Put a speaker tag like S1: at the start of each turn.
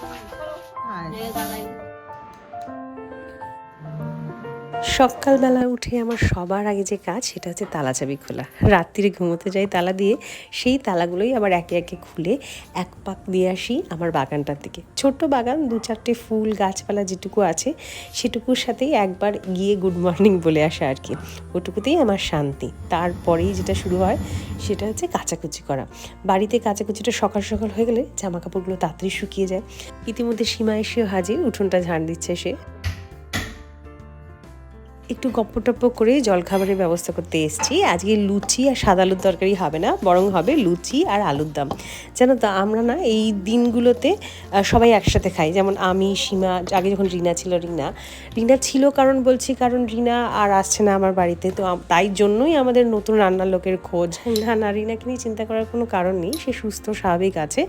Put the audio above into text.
S1: 你好，谢谢大家。সকালবেলা উঠে আমার সবার আগে যে কাজ, সেটা হচ্ছে তালা চাবি খোলা। রাত্রিরে ঘুমোতে যাই, তালা দিয়ে সেই তালাগুলোই আবার একে একে খুলে এক পাক দিয়ে আসি আমার বাগানটার দিকে। ছোট্ট বাগান, দু চারটে ফুল, গাছপালা যেটুকু আছে, সেটুকুর সাথেই একবার গিয়ে গুড মর্নিং বলে আসা আর কি। ওটুকুতেই আমার শান্তি। তারপরেই যেটা শুরু হয়, সেটা হচ্ছে কাচাকুচি করা। বাড়িতে কাচাকুচিটা সকাল সকাল হয়ে গেলে জামা কাপড়গুলো তাড়াতাড়ি শুকিয়ে যায়। ইতিমধ্যে সীমা এসেও হাজির, উঠোনটা ঝাড় দিচ্ছে সে। একটু গপ্প টপ্প করে জলখাবারের ব্যবস্থা করতে এসেছি। আজকে লুচি আর সাদা আলুর তরকারি হবে না, বরং হবে লুচি আর আলুর দম। জানো তো, আমরা না এই দিনগুলোতে সবাই একসাথে খাই। যেমন আমি, সীমা, আগে যখন রিনা ছিল রিনা রিনা ছিল কারণ বলছি, কারণ রিনা আর আসছে না আমার বাড়িতে। তো তাই জন্যই আমাদের নতুন রান্নার লোকের খোঁজ। না না, রিনাকে নিয়ে চিন্তা করার কোনো কারণ নেই। সে সুস্থ, স্বাভাবিক আছে।